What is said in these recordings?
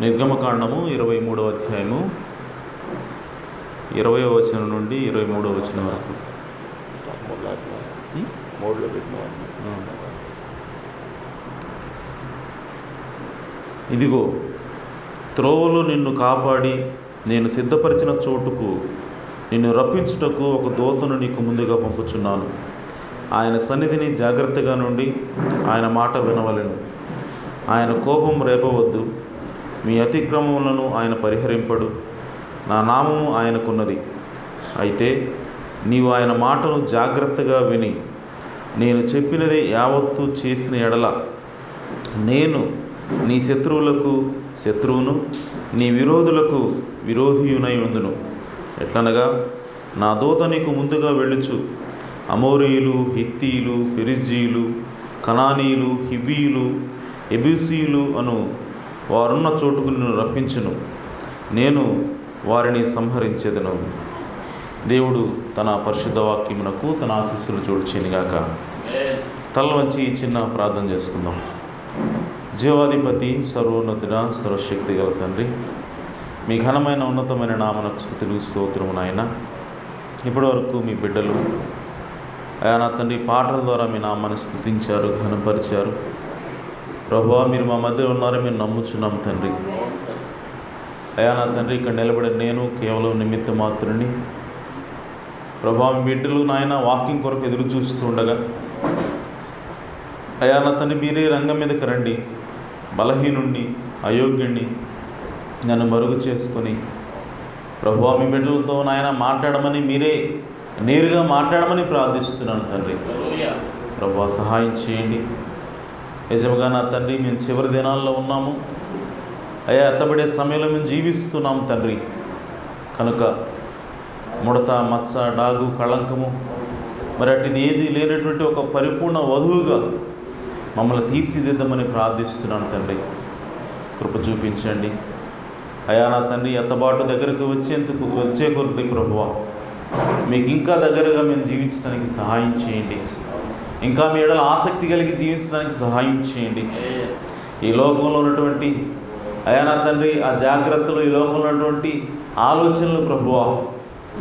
నిర్గమకాండము ఇరవై మూడవ అధ్యాయము ఇరవై వచనం నుండి ఇరవై మూడవ వచనం వరకు. ఇదిగో త్రోవలో నిన్ను కాపాడి నేను సిద్ధపరిచిన చోటుకు నిన్ను రప్పించుటకు ఒక దూతను నీకు ముందుగా పంపుచున్నాను. ఆయన సన్నిధిని జాగ్రత్తగా నుండి ఆయన మాట వినవలెను. ఆయన కోపం రేపవద్దు. మీ అతిక్రమములను ఆయన పరిహరింపడు. నా నామము ఆయనకున్నది. అయితే నీవు ఆయన మాటను జాగ్రత్తగా విని నేను చెప్పినది యావత్తు చేసిన ఎడల నేను నీ శత్రువులకు శత్రువును నీ విరోధులకు విరోధియునై ఉందును. ఎట్లనగా నా దూత నీకు ముందుగా వెళ్ళుచు. అమోరీయులు హిత్తీయులు పెరిజీయులు కనానీయులు హివ్వీయులు ఎబిసీయులు అను వారున్న చోటుకు నిన్ను రప్పించును. నేను వారిని సంహరించేదను. దేవుడు తన పరిశుద్ధ వాక్యమునకు తన ఆశీస్సులు చూడ్చేనిగాక తల వంచి ఈ చిన్న ప్రార్థన చేసుకుందాం. జీవాధిపతి సర్వోన్నతుడ సర్వశక్తి గల తండ్రి మీ ఘనమైన ఉన్నతమైన నామనకు స్థుతులు స్తోత్రము నాయన. ఇప్పటివరకు మీ బిడ్డలు అయా నా తండ్రి పాటల ద్వారా మీ నామాన్ని స్థుతించారు ఘనపరిచారు. ప్రభువా మీరు మా మధ్య ఉన్నారని మేము నమ్ముచున్నాం తండ్రి. అయా నా తండ్రి ఇక్కడ నిలబడే నేను కేవలం నిమిత్త మాత్రుని ప్రభా బిడ్డలు నాయన వాకింగ్ కొరకు ఎదురు చూస్తూ ఉండగా అయా నా తండ్రి మీరే రంగం మీదకి రండి. బలహీనుణ్ణి అయోగ్యుణ్ణి నన్ను మరుగు చేసుకొని ప్రభు మీ బిడ్డలతో నాయన మాట్లాడమని మీరే నేరుగా మాట్లాడమని ప్రార్థిస్తున్నాను తండ్రి. ప్రభు సహాయం చేయండి. నిజంగా నా తండ్రి మేము చివరి దినాల్లో ఉన్నాము. అయ్యా ఎత్తబడే సమయంలో మేము జీవిస్తున్నాం తండ్రి. కనుక ముడత మచ్చ డాగు కళంకము మరి అటుది ఏది లేనటువంటి ఒక పరిపూర్ణ వధువుగా మమ్మల్ని తీర్చిదిద్దామని ప్రార్థిస్తున్నాను తండ్రి. కృప చూపించండి. అయా నా తండ్రి ఎత్తబాటు దగ్గరకు వచ్చేందుకు వచ్చే కొరకు ప్రభువ మీకు ఇంకా దగ్గరగా మేము జీవించడానికి సహాయం చేయండి. ఇంకా మీ ఎడల ఆసక్తి కలిగి జీవించడానికి సహాయం చేయండి. ఈ లోకంలో ఉన్నటువంటి అయా నా తండ్రి ఆ జాగ్రత్తలు ఈ లోకంలో ఉన్నటువంటి ఆలోచనలు ప్రభువా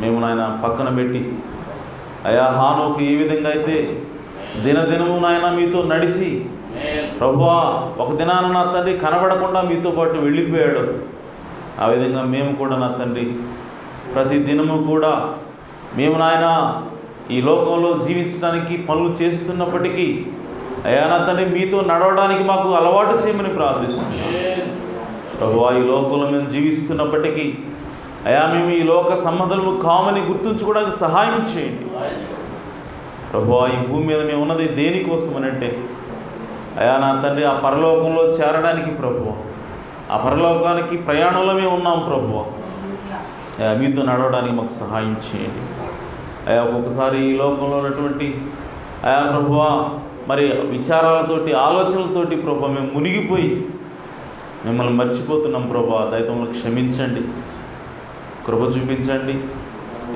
మేము నాయన పక్కన పెట్టి అయా హానుకు ఏ విధంగా అయితే దినదినము నాయన మీతో నడిచి ప్రభువా ఒక దినాన నా తండ్రి కనబడకుండా మీతో పాటు వెళ్ళిపోయాడు. ఆ విధంగా మేము కూడా నా తండ్రి ప్రతి దినము కూడా మేము నాయన ఈ లోకంలో జీవించడానికి పనులు చేస్తున్నప్పటికీ అయా నా తండ్రి మీతో నడవడానికి మాకు అలవాటు చేయమని ప్రార్థిస్తున్నాం. ప్రభు ఈ లోకంలో మేము జీవిస్తున్నప్పటికీ అయా మేము ఈ లోక సంబంధము కామని గుర్తుంచుకోవడానికి సహాయం చేయండి. ప్రభు ఈ భూమి మీద మేము ఉన్నది దేనికోసం అని అంటే అయా నా తండ్రి ఆ పరలోకంలో చేరడానికి ప్రభు. ఆ పరలోకానికి ప్రయాణంలో మేము ఉన్నాం ప్రభు. మీతో నడవడానికి మాకు సహాయం చేయండి. అయా ఒక్కొక్కసారి ఈ లోకంలో ఉన్నటువంటి అయా ప్రభువ మరి విచారాలతోటి ఆలోచనలతోటి ప్రభు మేము మునిగిపోయి మిమ్మల్ని మర్చిపోతున్నాం ప్రభా. దైతంలో క్షమించండి కృప చూపించండి.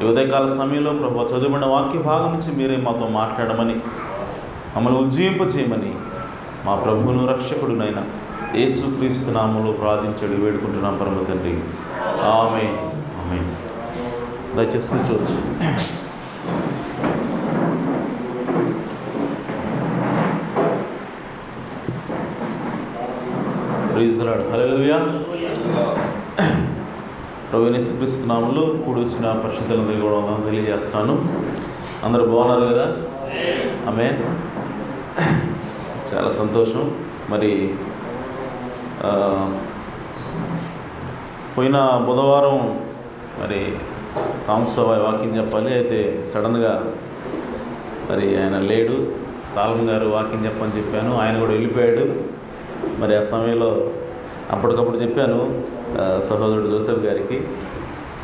ఉదయకాల సమయంలో ప్రభా చదువుబడిన వాక్య భాగం నుంచి మీరే మాతో మాట్లాడమని మమ్మల్ని ఉజ్జీవింప చేయమని మా ప్రభువును రక్షకుడునైనా యేసుక్రీస్తు నామంలో ప్రార్థించడు వేడుకుంటున్నాం పరమ తండ్రి. ఆమె ఆమె దయచేసి కూర్చోవచ్చు. ప్రైజ్ హలోయా హల్లెలూయా ప్రభు నిశ్చిపిస్తున్నాములు కూడి వచ్చిన పరిశుద్ధులందరూ కూడా తెలియజేస్తున్నాను. అందరూ బాగున్నారు కదా? ఆమె చాలా సంతోషం. మరి పోయిన బుధవారం మరి థామస్ వాకింగ్ చెప్పాలి. అయితే సడన్గా మరి ఆయన లేడు. సాలం గారు వాకింగ్ చెప్పని చెప్పాను. ఆయన కూడా వెళ్ళిపోయాడు. మరి ఆ సమయంలో అప్పటికప్పుడు చెప్పాను సహోదరుడు జోసెఫ్ గారికి.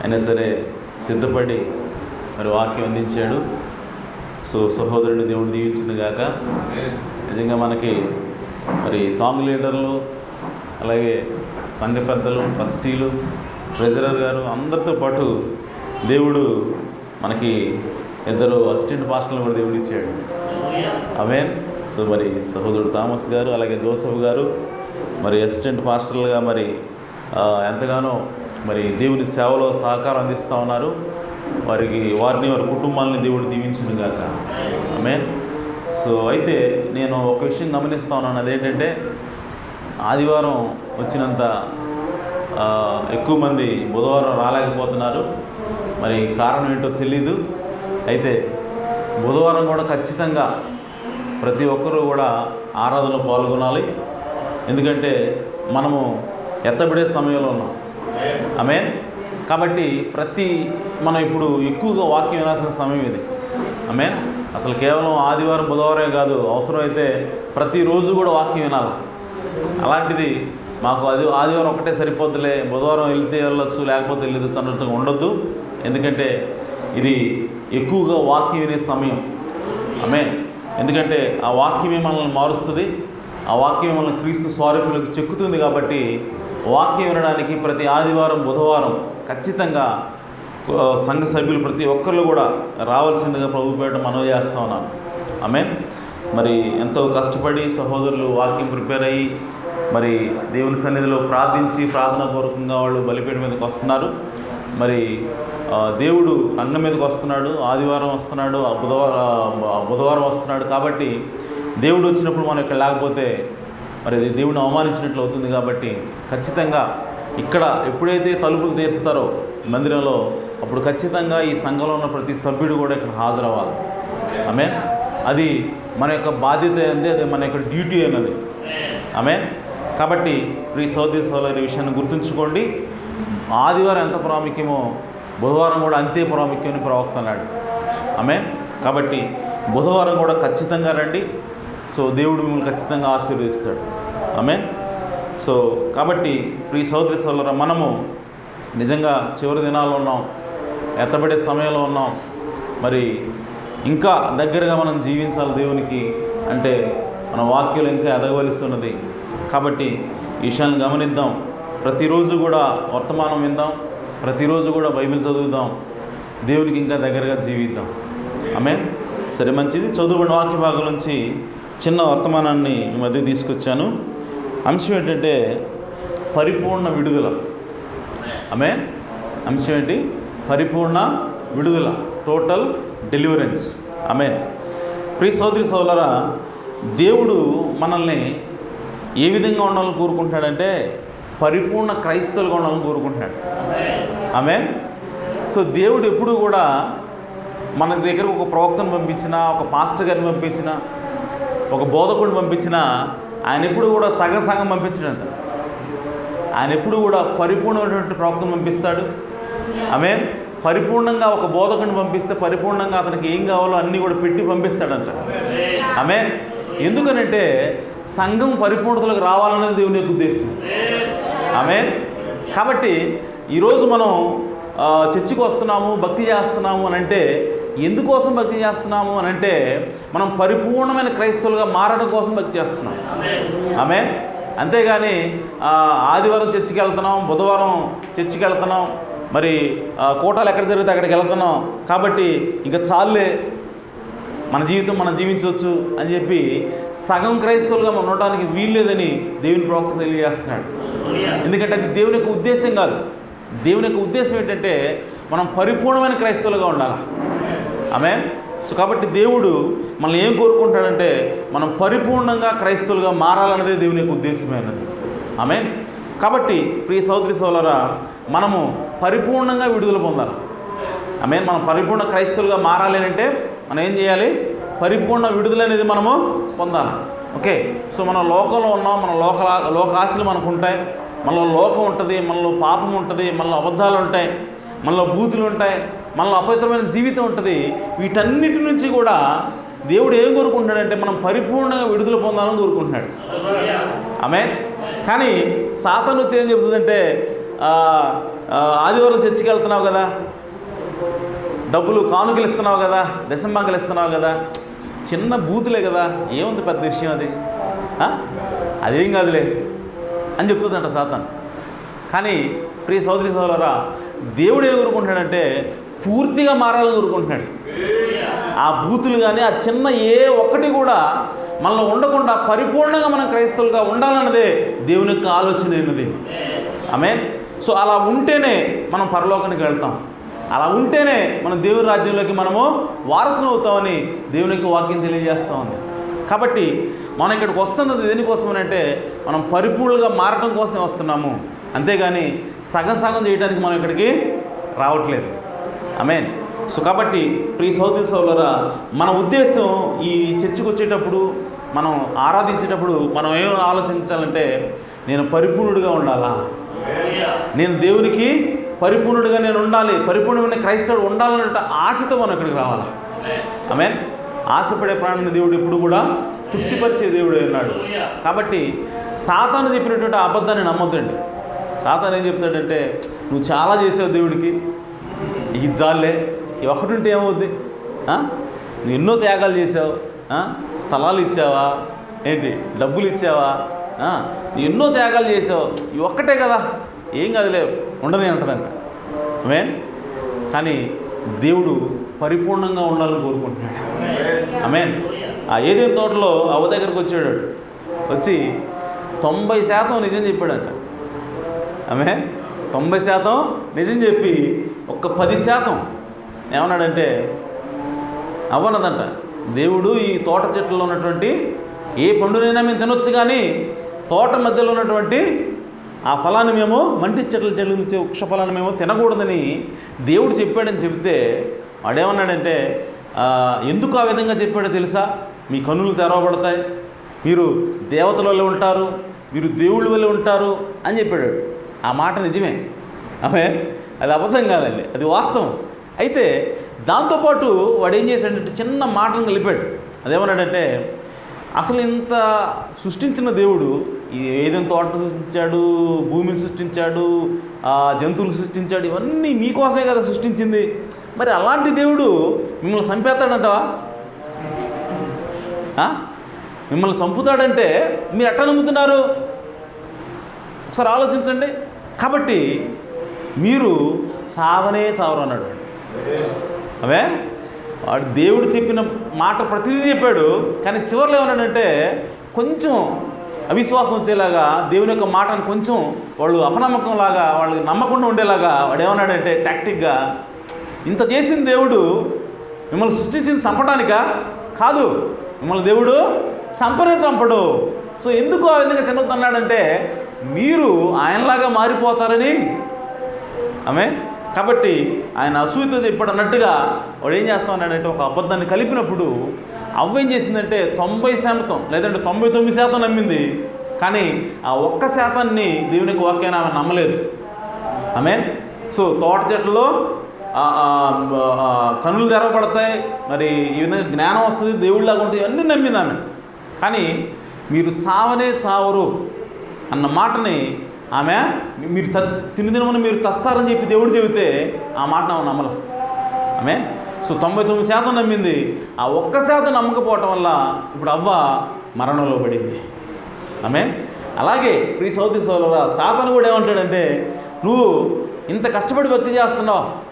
అయినా సరే సిద్ధపడి మరి వాక్యం అందించాడు. సో సహోదరుని దేవుడు దీవించిన గాక నిజంగా మనకి మరి సాంగ్ లీడర్లు అలాగే సంఘ పెద్దలు ట్రస్టీలు ట్రెజరర్ గారు అందరితో పాటు దేవుడు మనకి ఇద్దరు అసిస్టెంట్ పాస్టర్లు కూడా దేవుడు ఇచ్చాడు అవేన్ సో మరి సహోదరుడు థామస్ గారు అలాగే జోసఫ్ గారు మరి అసిస్టెంట్ మాస్టర్లుగా మరి ఎంతగానో మరి దేవుని సేవలో సహకారం అందిస్తూ ఉన్నారు. వారికి వారిని వారి కుటుంబాలని దేవుడు దీవించును గాక. ఆమె సో అయితే నేను ఒక విషయం గమనిస్తూ ఉన్నాను. అదేంటంటే ఆదివారం వచ్చినంత ఎక్కువ మంది బుధవారం రాలేకపోతున్నారు. మరి కారణం ఏంటో తెలీదు. అయితే బుధవారం కూడా ఖచ్చితంగా ప్రతి ఒక్కరూ కూడా ఆరాధనలో పాల్గొనాలి. ఎందుకంటే మనము ఎత్తబడే సమయంలో ఉన్నాం. ఆమె కాబట్టి ప్రతి మనం ఇప్పుడు ఎక్కువగా వాక్యం వినాల్సిన సమయం ఇది. ఆమె అసలు కేవలం ఆదివారం బుధవారమే కాదు అవసరమైతే ప్రతిరోజు కూడా వాక్యం వినాలి. అలాంటిది మాకు అది ఆదివారం ఒకటే సరిపోద్దులే బుధవారం వెళ్తే వెళ్ళొచ్చు లేకపోతే వెళ్ళదు అన్నట్టుగా ఉండొద్దు. ఎందుకంటే ఇది ఎక్కువగా వాక్యం వినే సమయం. ఆమె ఎందుకంటే ఆ వాక్యమే మనల్ని మారుస్తుంది. ఆ వాక్యం మనల్ని క్రీస్తు స్వారూపులకు చెక్కుతుంది కాబట్టి వాక్యం వినడానికి ప్రతి ఆదివారం బుధవారం ఖచ్చితంగా సంఘ సభ్యులు ప్రతి ఒక్కరు కూడా రావాల్సిందిగా ప్రభు పేట మనవి చేస్తా ఉన్నాను. ఆమె మరి ఎంతో కష్టపడి సహోదరులు వాక్యం ప్రిపేర్ అయ్యి మరి దేవుని సన్నిధిలో ప్రార్థించి ప్రార్థన పూర్వకంగా వాళ్ళు బలిపేట మీదకి వస్తున్నారు. మరి దేవుడు రంగం మీదకి వస్తున్నాడు ఆదివారం వస్తున్నాడు ఆ బుధవారం బుధవారం వస్తున్నాడు కాబట్టి దేవుడు వచ్చినప్పుడు మనం ఇక్కడ లేకపోతే మరి అది దేవుడిని అవమానించినట్లు అవుతుంది కాబట్టి ఖచ్చితంగా ఇక్కడ ఎప్పుడైతే తలుపులు తీరుస్తారో మందిరంలో అప్పుడు ఖచ్చితంగా ఈ సంఘంలో ఉన్న ప్రతి సభ్యుడు కూడా ఇక్కడ హాజరవ్వాలి. ఆమె అది మన యొక్క బాధ్యత ఏంది? అది మన యొక్క డ్యూటీ అన్నది ఆమె కాబట్టి ప్రీ సౌదీ సోదరి విషయాన్ని గుర్తుంచుకోండి. ఆదివారం ఎంత ప్రాముఖ్యమో బుధవారం కూడా అంతే ప్రాముఖ్యం అని ప్రవక్త అన్నాడు. ఆమె కాబట్టి బుధవారం కూడా ఖచ్చితంగా రండి. సో దేవుడు మిమ్మల్ని ఖచ్చితంగా ఆశీర్వదిస్తాడు. ఆమె సో కాబట్టి ప్రీ సౌదరి సోదర మనము నిజంగా చివరి దినాల్లో ఉన్నాం ఎత్తబడే సమయంలో ఉన్నాం. మరి ఇంకా దగ్గరగా మనం జీవించాలి దేవునికి అంటే మన వాక్యాలు ఇంకా ఎదగవలస్తున్నది కాబట్టి ఈ విషయాన్ని గమనిద్దాం. ప్రతిరోజు కూడా వర్తమానం విందాం ప్రతిరోజు కూడా బైబిల్ చదువుదాం దేవునికి ఇంకా దగ్గరగా జీవిద్దాం. ఆమె సరే మంచిది. చదువుకున్న వాక్య భాగం నుంచి చిన్న వర్తమానాన్ని ఈ మధ్య తీసుకొచ్చాను. అంశం ఏంటంటే పరిపూర్ణ విడుదల. ఆమె అంశం ఏంటి? పరిపూర్ణ విడుదల. టోటల్ డెలివరెన్స్ ఆమె ప్రియ సోదరి సోదరా దేవుడు మనల్ని ఏ విధంగా ఉండాలని కోరుకుంటాడంటే పరిపూర్ణ క్రైస్తవులుగా ఉండాలని కోరుకుంటున్నాడు. ఆమె సో దేవుడు ఎప్పుడు కూడా మన దగ్గర ఒక ప్రవక్తను పంపించిన ఒక పాస్టర్ గారిని పంపించిన ఒక బోధకుడిని పంపించిన ఆయన ఎప్పుడు కూడా సగం సగం పంపించడంట. ఆయన ఎప్పుడు కూడా పరిపూర్ణమైనటువంటి ప్రవక్తను పంపిస్తాడు. ఆమె పరిపూర్ణంగా ఒక బోధకుని పంపిస్తే పరిపూర్ణంగా అతనికి ఏం కావాలో అన్నీ కూడా పెట్టి పంపిస్తాడంట. ఆమె ఎందుకనంటే సంఘం పరిపూర్ణతలకు రావాలన్నది దేవుని యొక్క ఉద్దేశం. ఆమె కాబట్టి ఈరోజు మనం చర్చికి వస్తున్నాము భక్తి చేస్తున్నాము అని అంటే ఎందుకోసం భక్తి చేస్తున్నాము అని అంటే మనం పరిపూర్ణమైన క్రైస్తవులుగా మారడం కోసం భక్తి చేస్తున్నాం. ఆమె అంతేగాని ఆదివారం చర్చికి వెళ్తున్నాం బుధవారం చర్చికి వెళ్తున్నాం మరి కోటాలు ఎక్కడ జరిగితే అక్కడికి వెళ్తున్నాం. కాబట్టి ఇంకా చాలులే. మన జీవితం మనం జీవించవచ్చు అని చెప్పి సగం క్రైస్తవులుగా మనం ఉండటానికి వీల్లేదని దేవుని ప్రవక్త తెలియజేస్తున్నాడు. ఎందుకంటే అది దేవుని యొక్క ఉద్దేశం కాదు. దేవుని యొక్క ఉద్దేశం ఏంటంటే మనం పరిపూర్ణమైన క్రైస్తవులుగా ఉండాలి? ఆమె సో కాబట్టి దేవుడు మనల్ని ఏం కోరుకుంటాడంటే మనం పరిపూర్ణంగా క్రైస్తవులుగా మారాలన్నదే దేవుని యొక్క ఉద్దేశమైనది. ఆమె కాబట్టి ప్రియ సోదరి సోదరా మనము పరిపూర్ణంగా విడుదల పొందాలి? ఆమె మనం పరిపూర్ణ క్రైస్తవులుగా మారాలి అంటే మనం ఏం చేయాలి? పరిపూర్ణ విడుదల అనేది మనము పొందాలి. ఓకే? సో మనం లోకంలో ఉన్నాం మన లోక లోకాశలు మనకు ఉంటాయి మనలో లోకం ఉంటుంది మనలో పాపం ఉంటుంది మనలో అబద్ధాలు ఉంటాయి మనలో బూతులు ఉంటాయి మనలో అపవిత్రమైన జీవితం ఉంటుంది. వీటన్నిటి నుంచి కూడా దేవుడు ఏం కోరుకుంటున్నాడంటే మనం పరిపూర్ణంగా విడుదల పొందాలని కోరుకుంటున్నాడు. ఆమె కానీ సాతాను వచ్చి ఏం చెబుతుందంటే ఆదివారం చర్చికి వెళ్తున్నావు కదా? డబ్బులు కానుకలు ఇస్తున్నావు కదా దశంబాంకలు ఇస్తున్నావు కదా చిన్న బూతులే కదా ఏముంది పెద్ద విషయం అది? అదేం కాదులే అని చెప్తుందంట సాతాన్. కానీ ప్రియ సోదరి సోదరా దేవుడు ఏం కోరుకుంటున్నాడంటే పూర్తిగా మారాలని కోరుకుంటున్నాడు. ఆ బూతులు కానీ ఆ చిన్న ఏ ఒక్కటి కూడా మనలో ఉండకుండా పరిపూర్ణంగా మనం క్రైస్తవులుగా ఉండాలన్నదే దేవుని యొక్క ఆలోచన అయినది. ఆమె సో అలా ఉంటేనే మనం పరలోకానికి వెళ్తాం. అలా ఉంటేనే మనం దేవుని రాజ్యంలోకి మనము వారసులు అవుతామని దేవునికి వాక్యం తెలియజేస్తూ ఉంది. కాబట్టి మనం ఇక్కడికి వస్తున్నది దేనికోసం అంటే మనం పరిపూర్ణంగా మారటం కోసం వస్తున్నాము. అంతేగాని సగం సగం చేయడానికి మనం ఇక్కడికి రావట్లేదు. అమేన్ సో కాబట్టి ప్రీ సౌదీ సౌలరా మన ఉద్దేశం ఈ చర్చికి వచ్చేటప్పుడు మనం ఆరాధించేటప్పుడు మనం ఏం ఆలోచించాలంటే నేను పరిపూర్ణుడిగా ఉండాలా? నేను దేవునికి పరిపూర్ణుడిగా నేను ఉండాలి పరిపూర్ణమైన క్రైస్తవుడు ఉండాలనే ఆశతో మనం ఇక్కడికి రావాలా? ఆమెన్ ఆశపడే ప్రాణాన్ని దేవుడు ఇప్పుడు కూడా తృప్తిపరిచే దేవుడు అన్నాడు కాబట్టి సాతాను చెప్పినటువంటి అబద్ధాన్ని నమ్మొద్దండి. సాతాను ఏం చెప్తాడంటే నువ్వు చాలా చేసావు దేవుడికి ఈ జాలే ఈ ఏమవుద్ది? నువ్వు ఎన్నో త్యాగాలు చేసావు స్థలాలు ఇచ్చావా? ఏంటి? డబ్బులు ఇచ్చావా? నువ్వు ఎన్నో త్యాగాలు చేసావు ఇవి ఒక్కటే కదా? ఏం కదలేవు ఉండని అంటదంట అమేన్ కానీ దేవుడు పరిపూర్ణంగా ఉండాలని కోరుకుంటున్నాడు. అమేన్ ఆ ఏదేం తోటలో అవ్వ దగ్గరకు వచ్చాడు. వచ్చి తొంభై శాతం నిజం చెప్పాడంట. ఆమె తొంభై శాతం నిజం చెప్పి ఒక్క పది శాతం ఏమన్నాడంటే అవ్వనదంట దేవుడు ఈ తోట చెట్లలో ఉన్నటువంటి ఏ పండునైనా మేము తినొచ్చు కానీ తోట మధ్యలో ఉన్నటువంటి ఆ ఫలాన్ని మేము మంటి చెట్ల చెల్లించే వృక్ష ఫలాన్ని మేము తినకూడదని దేవుడు చెప్పాడని చెబితే వాడేమన్నాడంటే ఎందుకు ఆ విధంగా చెప్పాడో తెలుసా? మీ కన్నులు తెరవబడతాయి మీరు దేవతల వల్ల ఉంటారు మీరు దేవుళ్ళ వల్ల ఉంటారు అని చెప్పాడు. ఆ మాట నిజమే. ఆమె అది అబద్ధం కాదండి అది వాస్తవం. అయితే దాంతోపాటు వాడు ఏం చేశాడంటే చిన్న మాటను కలిపాడు అదేమన్నాడంటే అసలు ఇంత సృష్టించిన దేవుడు ఈ ఏదైనా తోట సృష్టించాడు భూమిని సృష్టించాడు ఆ జంతువులు సృష్టించాడు ఇవన్నీ మీకోసమే కదా సృష్టించింది. మరి అలాంటి దేవుడు మిమ్మల్ని చంపేస్తాడంటవా? మిమ్మల్ని చంపుతాడంటే మీరు ఎట్లా నమ్ముతున్నారు? ఒకసారి ఆలోచించండి. కాబట్టి మీరు చావనే చావరు అన్నాడు. అవే వాడు దేవుడు చెప్పిన మాట ప్రతిదీ చెప్పాడు కానీ చివరిలో ఏమన్నాడంటే కొంచెం అవిశ్వాసం వచ్చేలాగా దేవుని యొక్క మాటను కొంచెం వాళ్ళు అపనమ్మకంలాగా వాళ్ళకి నమ్మకుండా ఉండేలాగా వాడు ఏమన్నాడంటే టాక్టిక్గా ఇంత చేసిన దేవుడు మిమ్మల్ని సృష్టించింది చంపడానికా? కాదు. మిమ్మల్ని దేవుడు చంపనే చంపడు. సో ఎందుకు ఆ విధంగా తినొద్దన్నాడంటే మీరు ఆయనలాగా మారిపోతారని. ఆమె కాబట్టి ఆయన అసూయతో చెప్పాడు అన్నట్టుగా వాడు ఏం చేస్తా ఉన్నాడంటే ఒక అబద్ధాన్ని కలిపినప్పుడు అవ్వ ఏం చేసిందంటే తొంభై శాతం లేదంటే తొంభై తొమ్మిది శాతం నమ్మింది. కానీ ఆ ఒక్క శాతాన్ని దేవునికి ఓకే వాక్యాన్ని ఆమె నమ్మలేదు. ఆమె సో తోట చెట్లలో కనులు తెరవబడతాయి. మరి ఈ విధంగా జ్ఞానం వస్తుంది దేవుళ్ళగా ఉంటుంది ఇవన్నీ నమ్మింది ఆమె. కానీ మీరు చావనే చావరు అన్న మాటని ఆమె? మీరు చ తిని తినమని మీరు చస్తారని చెప్పి దేవుడు చెబితే ఆ మాట ఆమె నమ్మలం ఆమె? సో తొంభై తొమ్మిది శాతం నమ్మింది. ఆ ఒక్క శాతం నమ్మకపోవటం వల్ల ఇప్పుడు అవ్వ మరణంలో పడింది. ఆమె? అలాగే ప్రీ సౌతి సోదరా సాతను కూడా ఏమంటాడంటే నువ్వు ఇంత కష్టపడి భక్తి చేస్తున్నావు.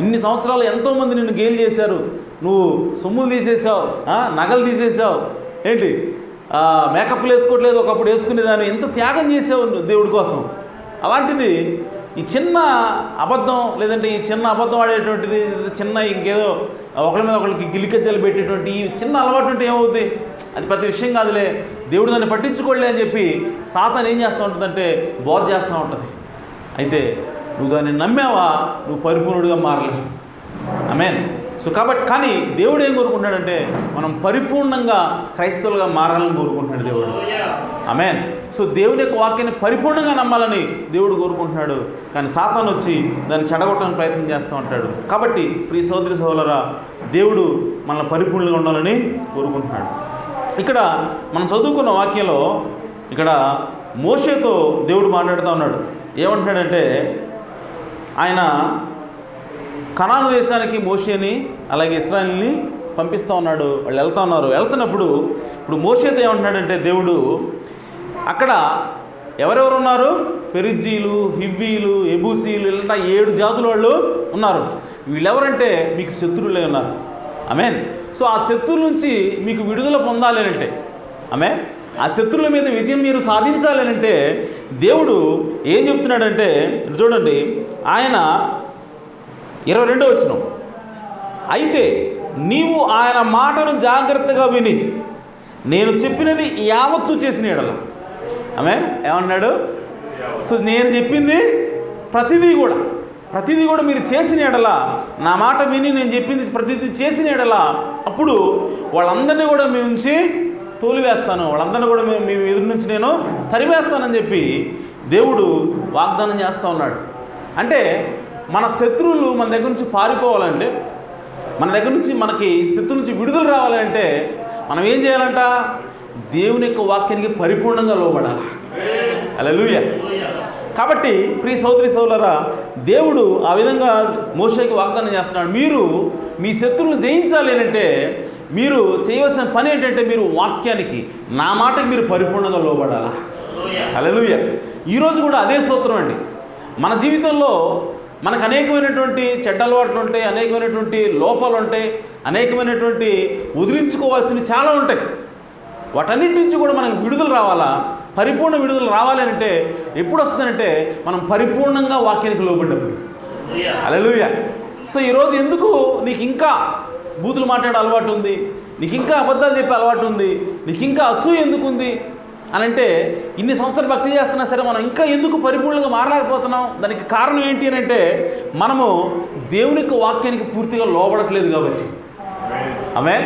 ఇన్ని సంవత్సరాలు ఎంతోమంది నిన్ను గేలు చేశారు. నువ్వు సొమ్ములు తీసేసావు నగలు తీసేసావు ఏంటి? మేకప్లు వేసుకోవట్లేదు ఒకప్పుడు వేసుకునేదాన్ని. ఎంత త్యాగం చేసావు నువ్వు దేవుడి కోసం? అలాంటిది ఈ చిన్న అబద్ధం లేదంటే ఈ చిన్న అబద్ధం ఆడేటువంటిది చిన్న ఇంకేదో ఒకరి మీద ఒకరికి గిలికజ్జలు పెట్టేటువంటి ఈ చిన్న అలవాటు ఉంటే ఏమవుద్ది? అది పెద్ద విషయం కాదులే. దేవుడు దాన్ని పట్టించుకోలే అని చెప్పి సాతాన్ ఏం చేస్తూ ఉంటుందంటే బోధ చేస్తూ ఉంటుంది. అయితే నువ్వు దాన్ని నమ్మావా? నువ్వు పరిపూర్ణుడిగా మారలేవు. మీన్ సో కాబట్టి కానీ దేవుడు ఏం కోరుకుంటాడంటే మనం పరిపూర్ణంగా క్రైస్తవులుగా మారాలని కోరుకుంటున్నాడు దేవుడు. ఆమెన్ సో దేవుని యొక్క వాక్యాన్ని పరిపూర్ణంగా నమ్మాలని దేవుడు కోరుకుంటున్నాడు. కానీ సాతాన్ వచ్చి దాన్ని చెడగొట్టడానికి ప్రయత్నం చేస్తూ ఉంటాడు. కాబట్టి ప్రియ సోదరి సోదరా దేవుడు మనల్ని పరిపూర్ణంగా ఉండాలని కోరుకుంటున్నాడు. ఇక్కడ మనం చదువుకున్న వాక్యంలో ఇక్కడ మోషేతో దేవుడు మాట్లాడుతూ ఉన్నాడు. ఏమంటున్నాడంటే ఆయన కనాను దేశానికి మోషేని అలాగే ఇస్రాయల్ని పంపిస్తూ ఉన్నాడు. వాళ్ళు వెళ్తా ఉన్నారు. వెళ్తున్నప్పుడు ఇప్పుడు మోషేతో ఏమంటున్నాడంటే దేవుడు అక్కడ ఎవరెవరు ఉన్నారు? పెరిజీలు హివ్వీలు ఎబూసీలు ఇలా ఏడు జాతుల వాళ్ళు ఉన్నారు. వీళ్ళెవరంటే మీకు శత్రువులే ఉన్నారు. ఆమెన్. సో ఆ శత్రువుల నుంచి మీకు విడుదల పొందాలి అంటే ఆమె ఆ శత్రువుల మీద విజయం మీరు సాధించాలి అంటే దేవుడు ఏం చెప్తున్నాడంటే చూడండి ఆయన ఇరవై రెండో వచ్చిన అయితే నీవు ఆయన మాటను జాగ్రత్తగా విని నేను చెప్పినది యావత్తు చేసిన ఎడల. ఆమె ఏమన్నాడు? సో నేను చెప్పింది ప్రతిదీ కూడా ప్రతిదీ కూడా మీరు చేసిన ఎడల నా మాట విని నేను చెప్పింది ప్రతిదీ చేసిన ఎడల అప్పుడు వాళ్ళందరినీ కూడా మీ నుంచి తోలివేస్తాను వాళ్ళందరినీ కూడా మేము మీ ఎదురు నుంచి నేను తరివేస్తానని చెప్పి దేవుడు వాగ్దానం చేస్తూ ఉన్నాడు. అంటే మన శత్రువులు మన దగ్గర నుంచి పారిపోవాలంటే మన దగ్గర నుంచి మనకి శత్రు నుంచి విడుదల రావాలంటే మనం ఏం చేయాలంట? దేవుని యొక్క వాక్యానికి పరిపూర్ణంగా లోబడాలి. అలా కాబట్టి ప్రియ సోదరి సోదరా దేవుడు ఆ విధంగా మోసకి వాగ్దానం చేస్తున్నాడు. మీరు మీ శత్రువులను జయించాలి అంటే మీరు చేయవలసిన పని ఏంటంటే మీరు వాక్యానికి నా మాటకి మీరు పరిపూర్ణంగా లోబడాలా. అలలుయ ఈరోజు కూడా అదే సూత్రం అండి. మన జీవితంలో మనకు అనేకమైనటువంటి చెడ్డ అలవాట్లు ఉంటాయి అనేకమైనటువంటి లోపాలు ఉంటాయి అనేకమైనటువంటి వదిలించుకోవాల్సినవి చాలా ఉంటాయి. వాటన్నిటి నుంచి కూడా మనకు విడుదల రావాలా? పరిపూర్ణ విడుదల రావాలి అంటే ఎప్పుడు వస్తుందంటే మనం పరిపూర్ణంగా వాక్యానికి లోబడినప్పుడు అలలుయ సో ఈరోజు ఎందుకు నీకు ఇంకా బూతులు మాట్లాడే అలవాటు ఉంది? నీకు ఇంకా అబద్ధాలు చెప్పే అలవాటు ఉంది? నీకు ఇంకా అసూయ ఎందుకు ఉంది అని అంటే ఇన్ని సంవత్సరాలు భక్తి చేస్తున్నా సరే మనం ఇంకా ఎందుకు పరిపూర్ణంగా మారలేకపోతున్నాం? దానికి కారణం ఏంటి అని అంటే మనము దేవుని యొక్క వాక్యానికి పూర్తిగా లోబడట్లేదు కాబట్టి. ఆమె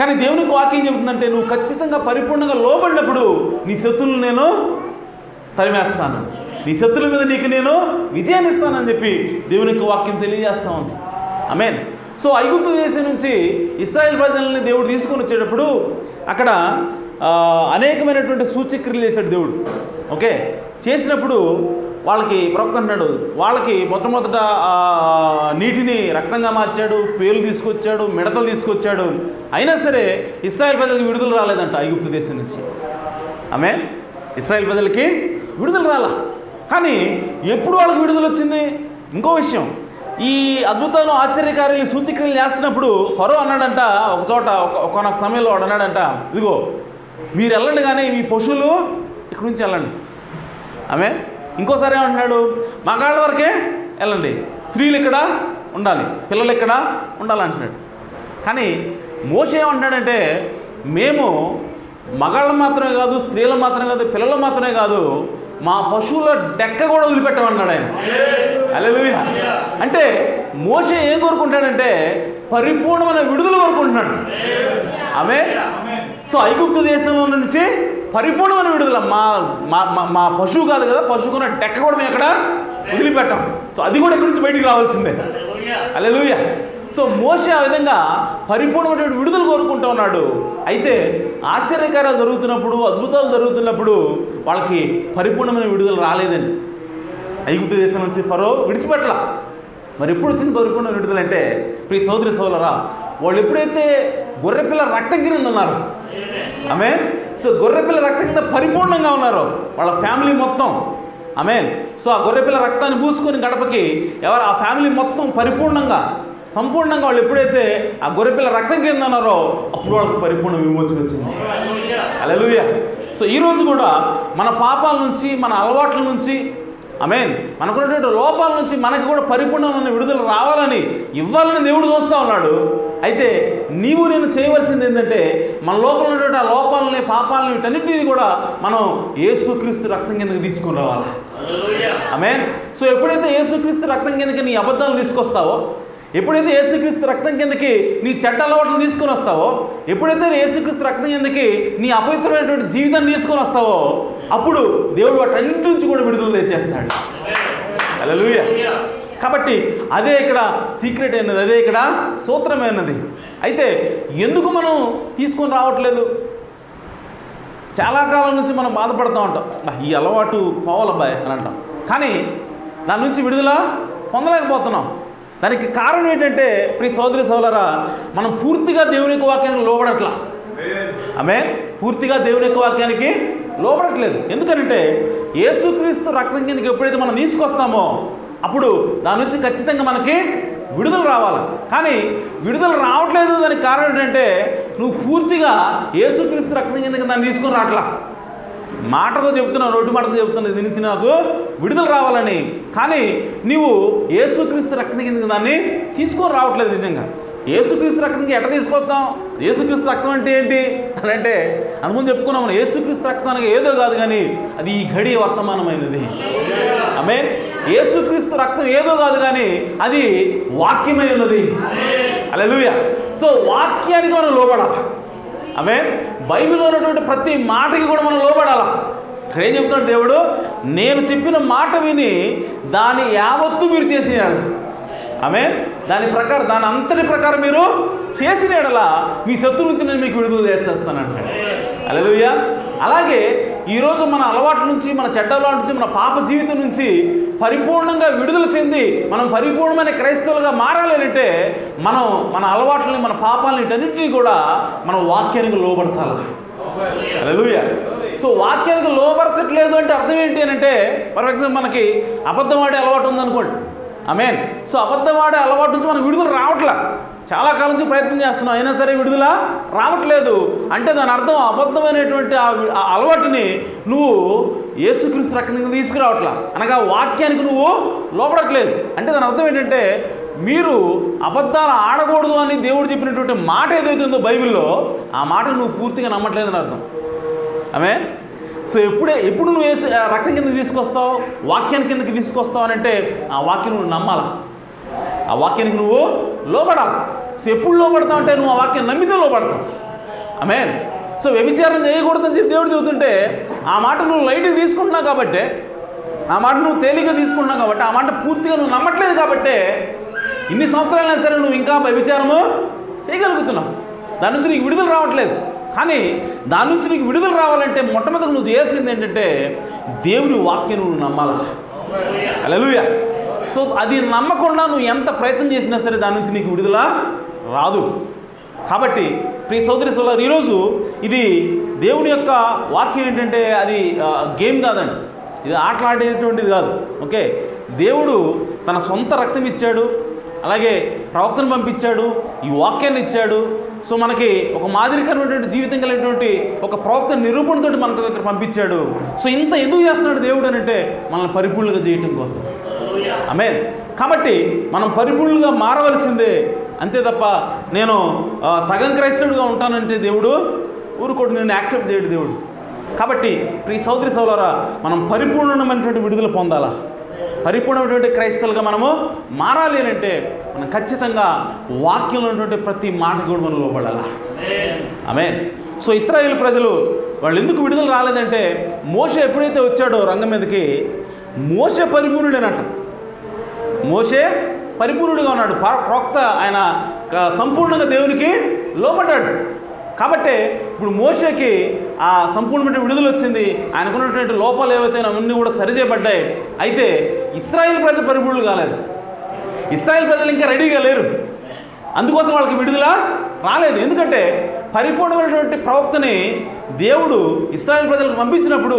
కానీ దేవుని యొక్క వాక్యం చెబుతుందంటే నువ్వు ఖచ్చితంగా పరిపూర్ణంగా లోబడినప్పుడు నీ శత్రువులు నేను తరిమేస్తాను. నీ శత్రుల మీద నీకు నేను విజయాన్ని ఇస్తానని చెప్పి దేవుని యొక్క వాక్యం తెలియజేస్తా ఉంది. ఆమెన్? సో ఐగుప్తు దేశం నుంచి ఇస్రాయేల్ ప్రజలని దేవుడు తీసుకొని వచ్చేటప్పుడు అక్కడ అనేకమైనటువంటి సూచక్రియలు చేశాడు దేవుడు. ఓకే? చేసినప్పుడు వాళ్ళకి ప్రవక్త అంటున్నాడు వాళ్ళకి మొట్టమొదట నీటిని రక్తంగా మార్చాడు పేలు తీసుకొచ్చాడు మిడతలు తీసుకొచ్చాడు. అయినా సరే ఇస్రాయల్ ప్రజలకు విడుదల రాలేదంట ఐగుప్తు దేశం నుంచి. ఆమె ఇస్రాయల్ ప్రజలకి విడుదల రాలా. కానీ ఎప్పుడు వాళ్ళకి విడుదల వచ్చింది? ఇంకో విషయం. ఈ అద్భుతాలు ఆశ్చర్యకారులు సూచక్రియలు చేస్తున్నప్పుడు ఫరో అన్నాడంట ఒక చోట ఒక ఒకనొక సమయంలో వాడు అన్నాడంట ఇదిగో మీరు వెళ్ళండి కానీ మీ పశువులు ఇక్కడి నుంచి వెళ్ళండి. ఆమె ఇంకోసారి ఏమంటున్నాడు? మగాళ్ళ వరకే వెళ్ళండి. స్త్రీలు ఇక్కడ ఉండాలి. పిల్లలు ఇక్కడ ఉండాలంటున్నాడు. కానీ మోస ఏమంటున్నాడంటే మేము మగాళ్ళు మాత్రమే కాదు స్త్రీలు మాత్రమే కాదు పిల్లలు మాత్రమే కాదు మా పశువుల డెక్క కూడా వదిలిపెట్టమన్నాడు ఆయన. అలెలుయ అంటే మోస ఏం కోరుకుంటాడంటే పరిపూర్ణమైన విడుదల కోరుకుంటున్నాడు. ఆమె సో ఐగుప్తు దేశంలో నుంచి పరిపూర్ణమైన విడుదల. మా మా మా- పశువు కాదు కదా పశువుకున్న డెక్క కూడా మేము ఎక్కడ వదిలిపెట్టాం. సో అది కూడా ఇక్కడి నుంచి బయటికి రావాల్సిందే. అలెలుయ సో మోసే ఆ విధంగా పరిపూర్ణమైనటువంటి విడుదల కోరుకుంటూ ఉన్నాడు. అయితే ఆశ్చర్యకార్యాలు జరుగుతున్నప్పుడు అద్భుతాలు జరుగుతున్నప్పుడు వాళ్ళకి పరిపూర్ణమైన విడుదల రాలేదండి. ఐగుప్తు దేశం నుంచి ఫరో విడిచిపెట్టల. మరి ఎప్పుడు వచ్చింది పరిపూర్ణ విడుదల అంటే ప్రియ సోదరి సోదరా వాళ్ళు ఎప్పుడైతే గొర్రెపిల్ల రక్తం కింద ఉన్నారు ఆమె సో గొర్రెపిల్ల రక్తం కింద పరిపూర్ణంగా ఉన్నారు వాళ్ళ ఫ్యామిలీ మొత్తం. ఆమె సో ఆ గొర్రెపిల్ల రక్తాన్ని పూసుకొని గడపకి ఎవరు ఆ ఫ్యామిలీ మొత్తం పరిపూర్ణంగా సంపూర్ణంగా వాళ్ళు ఎప్పుడైతే ఆ గొర్రెపిల్ల రక్తం కింద ఉన్నారో అప్పుడు వాళ్ళకి పరిపూర్ణ విమోచన వచ్చింది. అలలుయ సో ఈరోజు కూడా మన పాపాల నుంచి మన అలవాట్ల నుంచి ఆమెన్ మనకున్నటువంటి లోపాల నుంచి మనకి కూడా పరిపూర్ణమైన విడుదల రావాలని ఇవ్వాలని దేవుడు చూస్తూ ఉన్నాడు. అయితే నీవు నేను చేయవలసింది ఏంటంటే మన లోపల ఉన్నటువంటి ఆ లోపాలని పాపాలని వీటన్నిటిని కూడా మనం యేసుక్రీస్తు రక్తం కిందకి తీసుకుని రావాలా? ఆమె సో ఎప్పుడైతే యేసుక్రీస్తు రక్తం కిందకి నీ అబద్ధాలు తీసుకొస్తావో ఎప్పుడైతే యేసుక్రీస్తు రక్తం కిందకి నీ చెడ్డ అలవాట్లు తీసుకొని వస్తావో ఎప్పుడైతే యేసుక్రీస్తు రక్తం కిందకి నీ అపవిత్రమైనటువంటి జీవితాన్ని తీసుకొని వస్తావో అప్పుడు దేవుడు వాటి నుంచి కూడా విడుదల తెచ్చేస్తాడు. హల్లెలూయా. కాబట్టి అదే ఇక్కడ సీక్రెట్ అయినది అదే ఇక్కడ సూత్రమైనది. అయితే ఎందుకు మనం తీసుకొని రావట్లేదు? చాలా కాలం నుంచి మనం బాధపడుతూ ఉంటాం. ఈ అలవాటు పోవాలబ్బాయ్ అని అంటాం. కానీ దాని నుంచి విడుదల పొందలేకపోతున్నాం. దానికి కారణం ఏంటంటే ప్రియ సోదరి సోదరా మనం పూర్తిగా దేవుని యొక్క వాక్యానికి లోబడట్లా. ఆమె పూర్తిగా దేవుని యొక్క వాక్యానికి లోపడట్లేదు ఎందుకంటే యేసుక్రీస్తు రక్తం కిందకి ఎప్పుడైతే మనం తీసుకొస్తామో అప్పుడు దాని నుంచి ఖచ్చితంగా మనకి విడుదల రావాలి. కానీ విడుదల రావట్లేదు దానికి కారణం ఏంటంటే నువ్వు పూర్తిగా యేసుక్రీస్తు రక్తం కిందకి దాన్ని తీసుకుని రావట్లా మాటతో చెప్తున్నా నోటి మాటతో చెప్తున్నా దీని నాకు విడుదల రావాలని. కానీ నీవు యేసుక్రీస్తు రక్తం కింద దాన్ని తీసుకొని రావట్లేదు నిజంగా. యేసుక్రీస్తు రక్తంకి ఎట తీసుకొస్తాం? యేసుక్రీస్తు రక్తం అంటే ఏంటి? అని అంటే అనుకుని చెప్పుకున్నాం మనం యేసుక్రీస్తు రక్తం అనగా ఏదో కాదు కానీ అది ఈ ఘడి వర్తమానమైనది. ఆమె యేసుక్రీస్తు రక్తం ఏదో కాదు కానీ అది వాక్యమై ఉన్నది. అలెలుయ సో వాక్యానికి మనం లోపడాలి ఆమె బైబిల్లో ఉన్నటువంటి ప్రతి మాటకి కూడా మనం లోపడాలా ఇక్కడ ఏం చెప్తున్నాడు దేవుడు? నేను చెప్పిన మాట విని దాని యావత్తు మీరు చేసేయాలి ఆమె దాని ప్రకారం దాని అంతటి ప్రకారం మీరు చేసిన ఎడలా మీ శత్రువు నుంచి నేను మీకు విడుదల చేసేస్తానంటాడు అలెలుయ్య అలాగే ఈరోజు మన అలవాట్ల నుంచి మన చెడ్డ అలవాటు నుంచి మన పాప జీవితం నుంచి పరిపూర్ణంగా విడుదల చెంది మనం పరిపూర్ణమైన క్రైస్తవులుగా మారాలి అంటే మనం మన అలవాట్లని మన పాపాలని అన్నింటినీ కూడా మనం వాక్యానికి లోపరచాలి అలెలుయ సో వాక్యానికి లోపరచట్లేదు అంటే అర్థం ఏంటి అని అంటే ఫర్ ఎగ్జాంపుల్ మనకి అబద్ధం ఆడే అలవాటు ఉందనుకోండి మీన్ సో అబద్ధం ఆడే అలవాటు నుంచి మనకు విడుదల రావట్లా. చాలా కాలం నుంచి ప్రయత్నం చేస్తున్నాం. అయినా సరే విడుదల రావట్లేదు. అంటే దాని అర్థం అబద్ధమైనటువంటి ఆ అలవాటుని నువ్వు యేసుక్రీస్తు రకంగా తీసుకురావట్లా. అనగా వాక్యానికి నువ్వు లోపడట్లేదు అంటే దాని అర్థం ఏంటంటే మీరు అబద్ధాలు ఆడకూడదు అని దేవుడు చెప్పినటువంటి మాట ఏదైతే ఉందో బైబిల్లో ఆ మాట నువ్వు పూర్తిగా నమ్మట్లేదని అర్థం. ఆమె సో ఎప్పుడే ఎప్పుడు నువ్వు వేసి రక్తం కిందకి తీసుకొస్తావు? వాక్యాన్ని కిందకి తీసుకొస్తావు అని అంటే ఆ వాక్యం నువ్వు నమ్మాలా? ఆ వాక్యానికి నువ్వు లోపడాలి సో ఎప్పుడు లోపడతావు అంటే నువ్వు ఆ వాక్యం నమ్మితే లోపడతావు ఆమె సో వ్యభిచారం చేయకూడదని చెప్పి దేవుడు చెబుతుంటే ఆ మాట నువ్వు లైట్గా తీసుకుంటున్నావు కాబట్టి ఆ మాట నువ్వు తేలిగ్గా తీసుకుంటున్నావు కాబట్టి ఆ మాట పూర్తిగా నువ్వు నమ్మట్లేదు కాబట్టి ఇన్ని సంవత్సరాలైనా సరే నువ్వు ఇంకా వ్యభిచారము చేయగలుగుతున్నావు. దాని నుంచి నీకు విడుదల రావట్లేదు. కానీ దాని నుంచి నీకు విడుదల రావాలంటే మొట్టమొదటి నువ్వు చేసింది ఏంటంటే దేవుని వాక్యం నువ్వు నమ్మాలా? అలలుయ సో అది నమ్మకుండా నువ్వు ఎంత ప్రయత్నం చేసినా సరే దాని నుంచి నీకు విడుదల రాదు. కాబట్టి ప్రియ సోదరి సోదరు ఈరోజు ఇది దేవుని యొక్క వాక్యం ఏంటంటే అది గేమ్ కాదండి. ఇది ఆటలాడేటువంటిది కాదు. ఓకే? దేవుడు తన సొంత రక్తం ఇచ్చాడు. అలాగే ప్రవక్తను పంపించాడు ఈ వాక్యాన్ని ఇచ్చాడు. సో మనకి ఒక మాదిరికరమైనటువంటి జీవితం కలిగినటువంటి ఒక ప్రవక్త నిరూపణతో మనకు దగ్గర పంపించాడు. సో ఇంత ఎందుకు చేస్తున్నాడు దేవుడు అని అంటే మనల్ని పరిపూర్ణంగా చేయటం కోసం. ఆమె కాబట్టి మనం పరిపూర్ణంగా మారవలసిందే. అంతే తప్ప నేను సగం క్రైస్తవుడిగా ఉంటానంటే దేవుడు ఊరుకోడు నేను యాక్సెప్ట్ చేయడు దేవుడు. కాబట్టి ప్రియ సౌదరి సౌలరా మనం పరిపూర్ణమైనటువంటి విడుదల పొందాలా? పరిపూర్ణమైనటువంటి క్రైస్తవులుగా మనము మారాలి అని అంటే మనం ఖచ్చితంగా వాక్యంలో ఉన్నటువంటి ప్రతి మాట కూడా మనం లోపడాలా. ఆమె సో ఇస్రాయేల్ ప్రజలు వాళ్ళు ఎందుకు విడుదల రాలేదంటే మోస ఎప్పుడైతే వచ్చాడో రంగం మీదకి మోస పరిపూర్ణుడేనట. మోసే పరిపూర్ణుడిగా ఉన్నాడు. ప్ర- ఆయన సంపూర్ణంగా దేవునికి లోపడ్డాడు కాబట్టి ఇప్పుడు మోసకి ఆ సంపూర్ణమైన విడుదల వచ్చింది. ఆయనకున్నటువంటి లోపాలు ఏవైతే అవన్నీ కూడా సరిచేయబడ్డాయి అయితే ఇస్రాయిల్ ప్రజలు పరిపూర్ణులు కాలేదు. ఇస్రాయిల్ ప్రజలు ఇంకా రెడీగా లేరు. అందుకోసం వాళ్ళకి విడుదల రాలేదు. ఎందుకంటే పరిపూర్ణమైనటువంటి ప్రవక్తని దేవుడు ఇస్రాయల్ ప్రజలకు పంపించినప్పుడు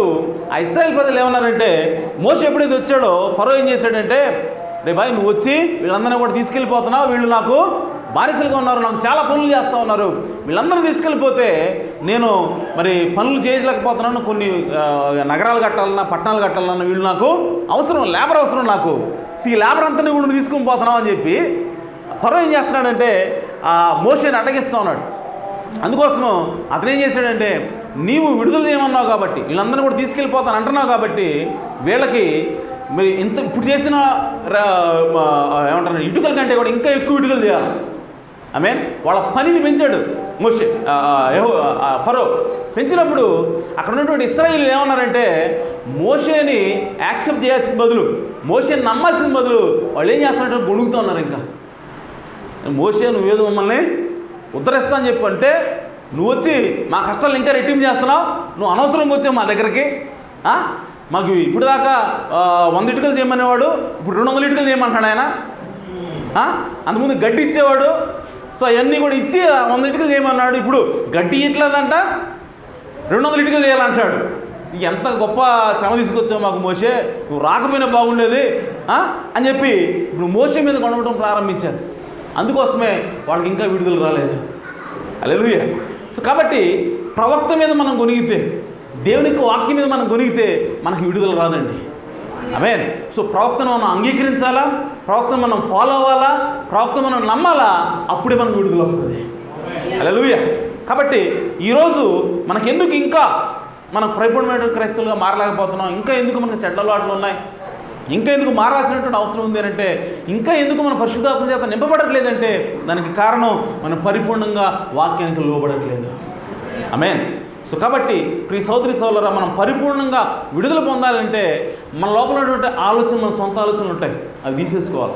ఆ ఇస్రాయల్ ప్రజలు ఏమన్నారంటే మోస ఎప్పుడైతే వచ్చాడో ఫరో ఏం చేశాడంటే రే బాయ్ నువ్వు వచ్చి వీళ్ళందరినీ కూడా తీసుకెళ్ళిపోతున్నావు వీళ్ళు నాకు బానిసలుగా ఉన్నారు నాకు చాలా పనులు చేస్తూ ఉన్నారు. వీళ్ళందరూ తీసుకెళ్ళిపోతే నేను మరి పనులు చేయలేకపోతున్నాను కొన్ని నగరాలు కట్టాలన్నా పట్టణాలు కట్టాలన్నా వీళ్ళు నాకు అవసరం లేబర్ అవసరం నాకు. సో ఈ లేబర్ అంతా కూడా తీసుకొని పోతున్నావు అని చెప్పి ఫరో ఏం చేస్తున్నాడంటే ఆ మోషన్ అటగిస్తూ ఉన్నాడు. అందుకోసము అతను ఏం చేశాడంటే నీవు విడుదల చేయమన్నావు కాబట్టి వీళ్ళందరినీ కూడా తీసుకెళ్ళిపోతాను అంటున్నావు కాబట్టి వీళ్ళకి మరి ఇంత ఇప్పుడు చేసిన ఏమంటారు ఇటుకల కంటే కూడా ఇంకా ఎక్కువ ఇటుకలు చేయాలి. ఐ వాళ్ళ పనిని పెంచాడు మోషే ఫరో. పెంచినప్పుడు అక్కడ ఉన్నటువంటి ఇస్రాయిల్ ఏమన్నారంటే మోషేని యాక్సెప్ట్ చేయాల్సిన బదులు మోషేని నమ్మాల్సిన బదులు వాళ్ళు ఏం చేస్తున్నారంటే గొణుగుతూ ఉన్నారు ఇంకా. మోసే నువ్వేదో మమ్మల్ని ఉద్ధరిస్తా అని చెప్పు అంటే నువ్వు వచ్చి మా కష్టాలు ఇంకా రెట్టింపు చేస్తున్నావు నువ్వు అనవసరంగా వచ్చావు మా దగ్గరికి. మాకు ఇప్పుడు దాకా వంద ఇటుకలు చేయమనేవాడు ఇప్పుడు రెండు వందల ఇటుకలు చేయమంటున్నాడు ఆయన. అంతకుముందు గడ్డి ఇచ్చేవాడు సో అవన్నీ కూడా ఇచ్చి ఆ వంద ఇటుకలు చేయమన్నాడు. ఇప్పుడు గడ్డి ఇట్లదంట రెండు వందల ఇటుకలు చేయాలంటాడు ఎంత గొప్ప శ్రమ తీసుకొచ్చావు మాకు మోసే నువ్వు రాకపోయినా బాగుండేది అని చెప్పి ఇప్పుడు మోసే మీద కొనవడం ప్రారంభించారు. అందుకోసమే వాళ్ళకి ఇంకా విడుదల రాలేదు. అలెలుయ సో కాబట్టి ప్రవక్త మీద మనం కొనిగితే దేవుని వాక్యం మీద మనం కొనిగితే మనకి విడుదల రాదండి. అవే సో ప్రవక్తను మనం అంగీకరించాలా? ప్రవక్తను మనం ఫాలో అవ్వాలా? ప్రవక్తను మనం నమ్మాలా? అప్పుడే మనకు విడుదల వస్తుంది. అలెలుయ కాబట్టి ఈరోజు మనకెందుకు ఇంకా మనం పరిపూర్ణమైన క్రైస్తవులుగా మారలేకపోతున్నాం? ఇంకా ఎందుకు మనకు చెడ్డలవాట్లు ఉన్నాయి? ఇంకా ఎందుకు మారాల్సినటువంటి అవసరం ఉంది అంటే ఇంకా ఎందుకు మన పరిశుద్ధాత్మ చేత నింపబడట్లేదంటే దానికి కారణం మనం పరిపూర్ణంగా వాక్యానికి లోబడట్లేదు. ఆమేన్ సో కాబట్టి ప్రియ సోదరి సోదరా మనం పరిపూర్ణంగా విడుదల పొందాలంటే మన లోపల ఉన్నటువంటి ఆలోచన మన సొంత ఆలోచనలు ఉంటాయి. అవి తీసేసుకోవాలి.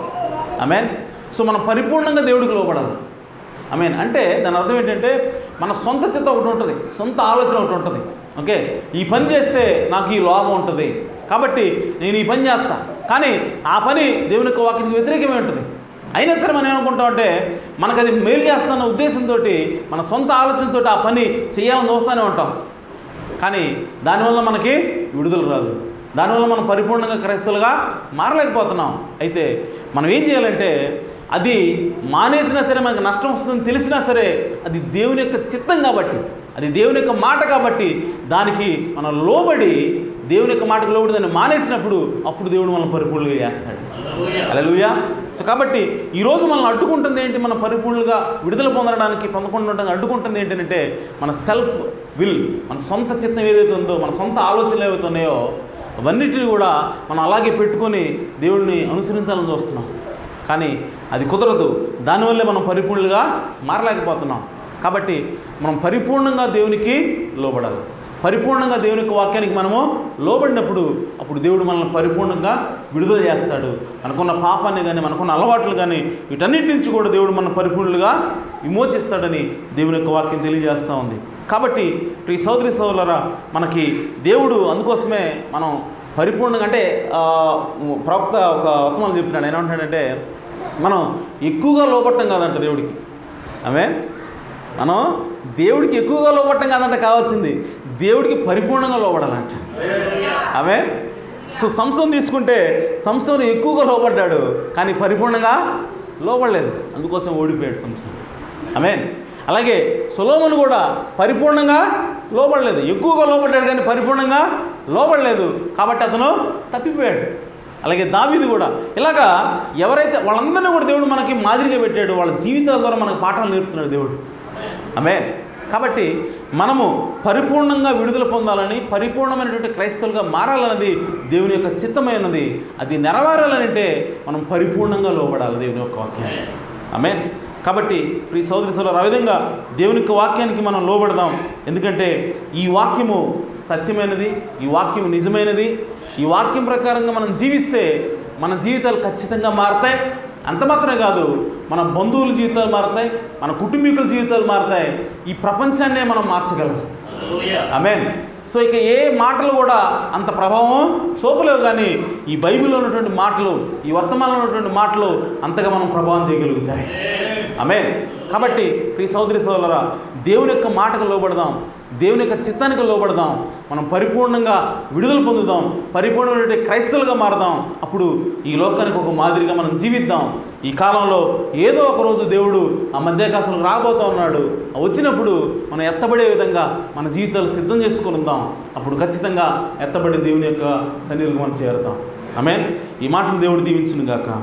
ఆమేన్ సో మనం పరిపూర్ణంగా దేవుడికి లోపడాలి ఐ అంటే దాని అర్థం ఏంటంటే మన సొంత చిత్తం ఒకటి ఉంటుంది సొంత ఆలోచన ఒకటి ఉంటుంది. ఓకే ఈ పని చేస్తే నాకు ఈ లోపం ఉంటుంది. కాబట్టి నేను ఈ పని చేస్తాను కానీ ఆ పని దేవుని యొక్క వాక్యానికి వ్యతిరేకమే ఉంటుంది. అయినా సరే మనం ఏమనుకుంటాం అంటే మనకు అది మేలు చేస్తున్న ఉద్దేశంతో మన సొంత ఆలోచనతో ఆ పని చేయాలని చూస్తూనే ఉంటాం. కానీ దానివల్ల మనకి విడుదల రాదు. దానివల్ల మనం పరిపూర్ణంగా క్రైస్తవులుగా మారలేకపోతున్నాం. అయితే మనం ఏం చేయాలంటే అది మానేసినా సరే మనకు నష్టం వస్తుందని తెలిసినా సరే అది దేవుని యొక్క చిత్తం కాబట్టి అది దేవుని యొక్క మాట కాబట్టి దానికి మనం లోబడి దేవుని యొక్క మాటకు లోబడి దాన్ని మానేసినప్పుడు అప్పుడు దేవుడు మనం పరిపూర్ణంగా చేస్తాడు. అలలుయా సో కాబట్టి ఈరోజు మనల్ని అడ్డుకుంటుంది ఏంటి? మన పరిపూర్ణంగా విడుదల పొందడానికి పొందకుండా అడ్డుకుంటుంది ఏంటంటే మన సెల్ఫ్ విల్ మన సొంత చిత్తం ఏదైతే ఉందో మన సొంత ఆలోచనలు ఏవైతే ఉన్నాయో అవన్నిటిని కూడా మనం అలాగే పెట్టుకొని దేవుడిని అనుసరించాలని చూస్తున్నాం. కానీ అది కుదరదు. దానివల్లే మనం పరిపూర్ణంగా మారలేకపోతున్నాం. కాబట్టి మనం పరిపూర్ణంగా దేవునికి లోబడాలి. పరిపూర్ణంగా దేవుని యొక్క వాక్యానికి మనము లోబడినప్పుడు అప్పుడు దేవుడు మనల్ని పరిపూర్ణంగా విడుదల చేస్తాడు. మనకున్న పాపాన్ని కానీ మనకున్న అలవాట్లు కానీ వీటన్నిటి నుంచి కూడా దేవుడు మన పరిపూర్ణులుగా విమోచిస్తాడని దేవుని యొక్క వాక్యం తెలియజేస్తూ ఉంది. కాబట్టి ప్రియ సోదరి సోదరులరా మనకి దేవుడు అందుకోసమే మనం పరిపూర్ణంగా అంటే ప్రవక్త ఒక వర్తమానం చెప్తున్నాడు ఏమంటాడంటే మనం ఎక్కువగా లోపట్టం కాదంట దేవుడికి. ఆమె మనం దేవుడికి ఎక్కువగా లోపడటం కాదంట కావాల్సింది. దేవుడికి పరిపూర్ణంగా లోపడాలంట. ఆమె సో సంసం తీసుకుంటే సంసం ఎక్కువగా లోపడ్డాడు కానీ పరిపూర్ణంగా లోపడలేదు. అందుకోసం ఓడిపోయాడు సంసం ఆమె అలాగే సులోమను కూడా పరిపూర్ణంగా లోపడలేదు. ఎక్కువగా లోపడ్డాడు కానీ పరిపూర్ణంగా లోపడలేదు. కాబట్టి అతను తప్పిపోయాడు. అలాగే దావిది కూడా. ఇలాగా ఎవరైతే వాళ్ళందరినీ కూడా దేవుడు మనకి మాదిరిగా పెట్టాడు. వాళ్ళ జీవితాల ద్వారా మనకు పాఠాలు నేర్పుతున్నాడు దేవుడు. ఆమె కాబట్టి మనము పరిపూర్ణంగా విడుదల పొందాలని పరిపూర్ణమైనటువంటి క్రైస్తవులుగా మారాలన్నది దేవుని యొక్క చిత్తమైనది అది నెరవేరాలనంటే మనం పరిపూర్ణంగా లోబడాలి దేవుని యొక్క వాక్యానికి ఆమె కాబట్టి ప్రియ సోదరి సోదరు ఆ విధంగా దేవుని యొక్క వాక్యానికి మనం లోబడదాం. ఎందుకంటే ఈ వాక్యము సత్యమైనది ఈ వాక్యము నిజమైనది. ఈ వాక్యం ప్రకారంగా మనం జీవిస్తే మన జీవితాలు ఖచ్చితంగా మారతాయి. అంత మాత్రమే కాదు మన బంధువుల జీవితాలు మారతాయి మన కుటుంబీకుల జీవితాలు మారతాయి ఈ ప్రపంచాన్నే మనం మార్చగలం. ఆమెన్ సో ఇక ఏ మాటలు కూడా అంత ప్రభావం చూపలేవు కానీ ఈ బైబిల్లో ఉన్నటువంటి మాటలు ఈ వర్తమానంలో ఉన్నటువంటి మాటలు అంతగా మనం ప్రభావం చేయగలుగుతాయి. ఆమెన్ కాబట్టి ప్రియ సోదరి సోదరులరా దేవుని యొక్క మాటకు లోబడదాం. దేవుని యొక్క చిత్తానికి లోబడదాం. మనం పరిపూర్ణంగా విడుదల పొందుదాం. పరిపూర్ణమైన క్రైస్తవులుగా మారదాం. అప్పుడు ఈ లోకానికి ఒక మాదిరిగా మనం జీవిద్దాం. ఈ కాలంలో ఏదో ఒక రోజు దేవుడు ఆ మధ్యాకాశం రాబోతా ఉన్నాడు. ఆ వచ్చినప్పుడు మనం ఎత్తబడే విధంగా మన జీవితాలు సిద్ధం చేసుకుని ఉందాం. అప్పుడు ఖచ్చితంగా ఎత్తబడి దేవుని యొక్క సన్నిధికి మనం చేరుతాం. ఆమె ఈ మాటలు దేవుడు దీవించును గాక